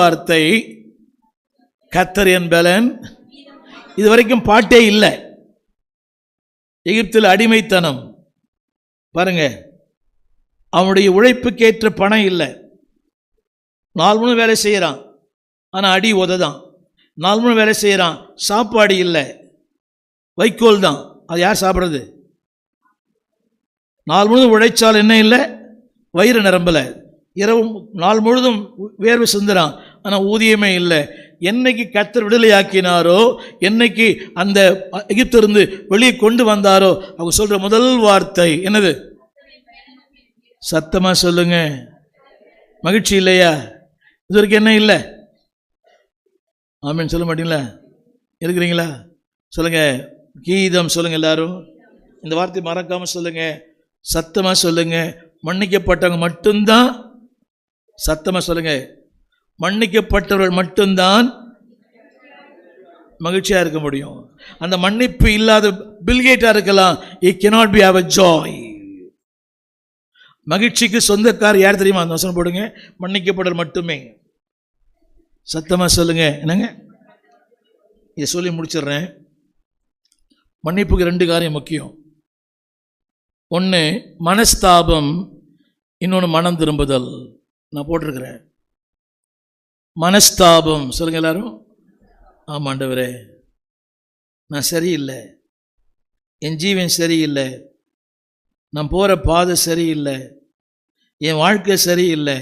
வார்த்தை கத்தர் என் பலன். இது வரைக்கும் பாட்டே இல்லை. எகிப்தில் அடிமைத்தனம். பாருங்க அவனுடைய உழைப்புக்கேற்ற பணம் இல்லை. நாலு மூணு வேலை செய்கிறான் ஆனால் அடி உததான். நாலு மூணு வேலை செய்கிறான் சாப்பாடு இல்லை. வைக்கோல் தான். அது யார் சாப்பிட்றது? நாள் முழுதும் உழைச்சால் என்ன இல்லை? வயிறு நிரம்பலை. இரவு நாள் முழுதும் வேர்வை சிந்துறான். ஆனால் ஊதியமே இல்லை. என்னைக்கு கத்தர் விடுதலையாக்கினாரோ என்னைக்கு அந்த எகிப்திருந்து வெளியே கொண்டு வந்தாரோ அவங்க சொல்ற முதல் வார்த்தை என்னது? சத்தமா சொல்லுங்க. மகிழ்ச்சி இல்லையா? இது வரைக்கும் என்ன இல்லை? ஆமீன். சொல்ல மாட்டீங்களா? இருக்கிறீங்களா? சொல்லுங்க. கீதம் சொல்லுங்க எல்லாரும். இந்த வார்த்தை மறக்காம சொல்லுங்க. சத்தமா சொல்லுங்க. மன்னிக்கப்பட்டவங்க மட்டும்தான் சத்தமா சொல்லுங்க. மன்னிக்கப்பட்டவர்கள் மட்டும்தான் மகிழ்ச்சியா இருக்க முடியும். அந்த மன்னிப்பு இல்லாத பில்கேட்டா இருக்கலாம். I cannot be have a joy மகிழ்ச்சிக்கு சொந்தக்கார் யார் தெரியுமா? அந்த வசனம் போடுங்க. மன்னிக்கப்படல் மட்டுமே. சத்தமா சொல்லுங்க. என்னங்க? இதை சொல்லி முடிச்சிடுறேன். மன்னிப்புக்கு ரெண்டு காரியம் முக்கியம். ஒன்று மனஸ்தாபம் இன்னொன்று மனம் திரும்புதல். நான் போட்டிருக்கிறேன். மனஸ்தாபம். சொல்லுங்க எல்லாரும். ஆமாண்டவரே நான் சரியில்லை. என் ஜீவன் சரியில்லை. நான் போகிற பாதை சரியில்லை. என் வாழ்க்கை சரியில்லை.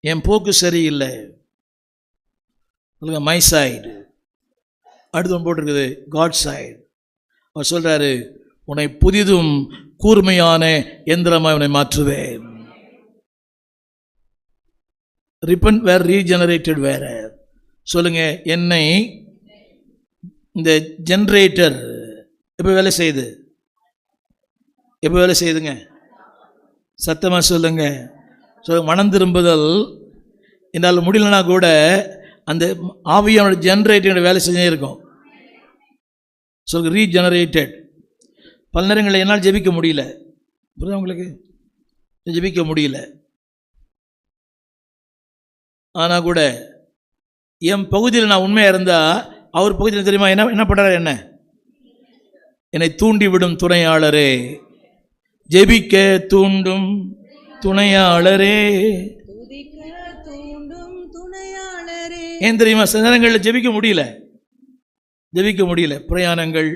என் போக்கு சரியில்லை. சொல்லுங்க மை சைடு அடுத்து ஒன்று போட்டிருக்குது காட் சைடு அவர் சொல்கிறாரு உன்னை புதிதும் கூர்மையான எந்திரமாக உன்னை மாற்றுவேன். ரிப்பன் வேர் ரீஜெனரேட்டட் வேற சொல்லுங்க என்னை இந்த ஜென்ரேட்டர் எப்போ வேலை செய்யுது? எப்போ வேலை செய்யுதுங்க? சத்தமாக சொல்லுங்க. சொல்லுங்க மனம் திரும்புதல். என்னால் முடியலனா கூட அந்த ஆவியோட ஜென்ரேட்டரோட வேலை செஞ்சே இருக்கும். சொல்லுங்க ரீஜெனரேட்டட் பல நேரங்களில் என்னால் ஜெபிக்க முடியல. புரியுதா உங்களுக்கு? ஜெபிக்க முடியல. ஆனால் கூட என் பகுதியில் நான் உண்மையாக இருந்தால் அவர் பகுதியில் தெரியுமா? என்ன என்ன பண்ணுறாரு என்ன? என்னை தூண்டி விடும் துணையாளரே ஜெபிக்க தூண்டும் துணையாளரே. துதிக்க தூண்டும் துணையாளரே. ஏன் தெரியுமா? சில நேரங்களில் ஜெபிக்க முடியல. ஜெபிக்க முடியல. பிரயாணங்கள்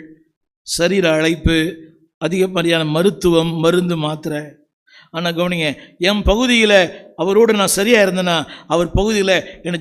சரீர அழைப்பு அதிகப்படியான மருத்துவம் மருந்து மாத்திரை. ஆனால் கவனிங்க என் பகுதியில் அவரோடு நான் சரியாக இருந்தேன்னா அவர் பகுதியில் என்னை